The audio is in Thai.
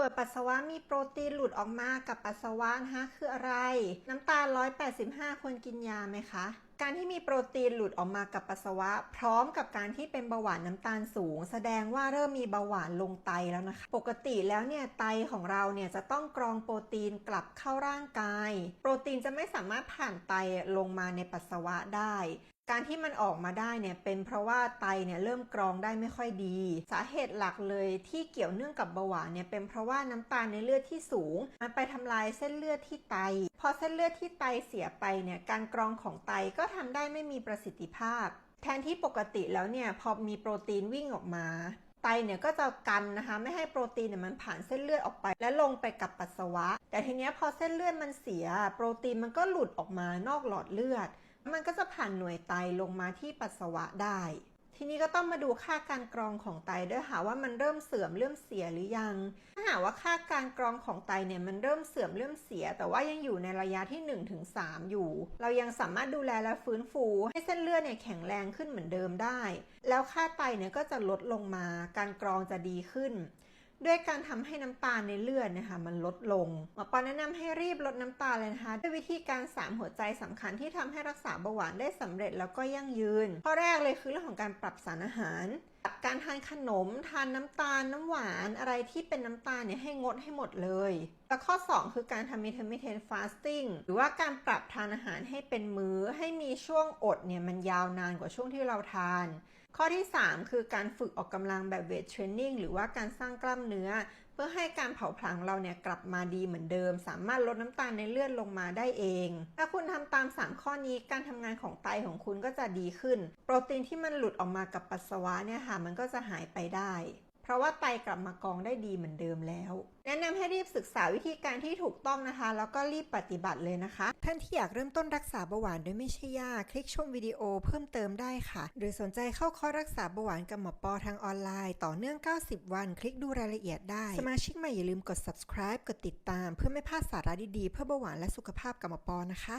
ตรวจปัสสาวะมีโปรตีนหลุดออกมากับปัสสาวะนะคะคืออะไร น้ำตาล 185 ควรกินยาไหมคะ การที่มีโปรตีนหลุดออกมากับปัสสาวะ พร้อมกับการที่เป็นเบาหวานน้ำตาลสูง แสดงว่าเริ่มมีเบาหวานลงไตแล้วนะคะ ปกติแล้วเนี่ยไตของเราเนี่ยจะต้องกรองโปรตีนกลับเข้าร่างกาย โปรตีนจะไม่สามารถผ่านไตลงมาในปัสสาวะได้ การที่มันออกมาได้เนี่ยเป็นเพราะว่าไตเนี่ยเริ่มกรองได้ไม่ค่อยดี สาเหตุหลักเลยที่เกี่ยวเนื่องกับเบาหวานเนี่ยเป็นเพราะว่าน้ำตาลในเลือดที่สูง มันไปทำลายเส้นเลือดที่ไต พอเส้นเลือดที่ไตเสียไปเนี่ยการกรองของไตก็ทำได้ไม่มีประสิทธิภาพ แทนที่ปกติแล้วเนี่ยพอมีโปรตีนวิ่งออกมาไตเนี่ยก็จะกันนะคะไม่ให้โปรตีนเนี่ยมันผ่านเส้นเลือดออกไป และลงไปกับปัสสาวะ แต่ทีเนี้ยพอเส้นเลือดมันเสีย โปรตีนมันก็หลุดออกมานอกหลอดเลือด มันก็จะผ่านหน่วยไตลงมาที่ปัสสาวะได้ ทีนี้ก็ต้องมาดูค่าการกรองของไตด้วยค่ะว่ามันเริ่มเสื่อมเริ่มเสียหรือยัง ถ้าหากว่าค่าการกรองของไตเนี่ยมันเริ่มเสื่อมเริ่มเสีย แต่ว่ายังอยู่ในระยะที่ 1-3 อยู่ เรายังสามารถดูแลและฟื้นฟู ให้เส้นเลือดเนี่ยแข็งแรงขึ้นเหมือนเดิมได้ แล้วค่าไตเนี่ยก็จะลดลงมา การกรองจะดีขึ้น ด้วยการทำให้น้ำตาลในเลือดนะคะมันลดลงหมอปอแนะนำให้รีบลดน้ำตาลเลยนะคะด้วยวิธีการ 3 หัวใจสำคัญที่ทำให้รักษาเบาหวานได้สำเร็จแล้วก็ยั่งยืนข้อแรกเลยคือเรื่องของการปรับสารอาหารการทานขนมทานน้ำตาลน้ำหวานอะไรที่เป็นน้ำตาลเนี่ยให้งดให้หมดเลย แล้วข้อ 2 คือการทำ intermittent fasting หรือว่าการปรับทานอาหารให้เป็นมื้อ ให้มีช่วงอดเนี่ยมันยาวนานกว่าช่วงที่เราทาน ข้อที่ 3 คือการฝึกออกกำลังแบบเวทเทรนนิ่งหรือว่าการสร้างกล้ามเนื้อ เพื่อให้การเผาผลาญเราเนี่ยกลับมาดีเหมือนเดิม สามารถลดน้ำตาลในเลือดลงมาได้เอง ถ้าคุณทำตาม 3 ข้อนี้การทำงานของไตของคุณก็จะดีขึ้น โปรตีนที่มันหลุดออกมากับปัสสาวะเนี่ยค่ะมันก็จะหายไปได้ ราะว่าไตกลับมากองได้ดีเหมือนเดิมแล้ว แนะนำให้รีบศึกษาวิธีการที่ถูกต้องนะคะ แล้วก็รีบปฏิบัติเลยนะคะ ท่านที่อยากเริ่มต้นรักษาเบาหวานโดยไม่ใช่ยาคลิกชมวิดีโอเพิ่มเติมได้ค่ะ หรือสนใจเข้าคอร์สรักษาเบาหวานกับหมอปอทางออนไลน์ ต่อเนื่อง 90 วัน คลิกดูรายละเอียดได้ สมาชิกใหม่อย่าลืมกด subscribe กดติดตาม เพื่อไม่พลาดสาระดีๆเพื่อเบาหวานและสุขภาพกับหมอปอนะคะ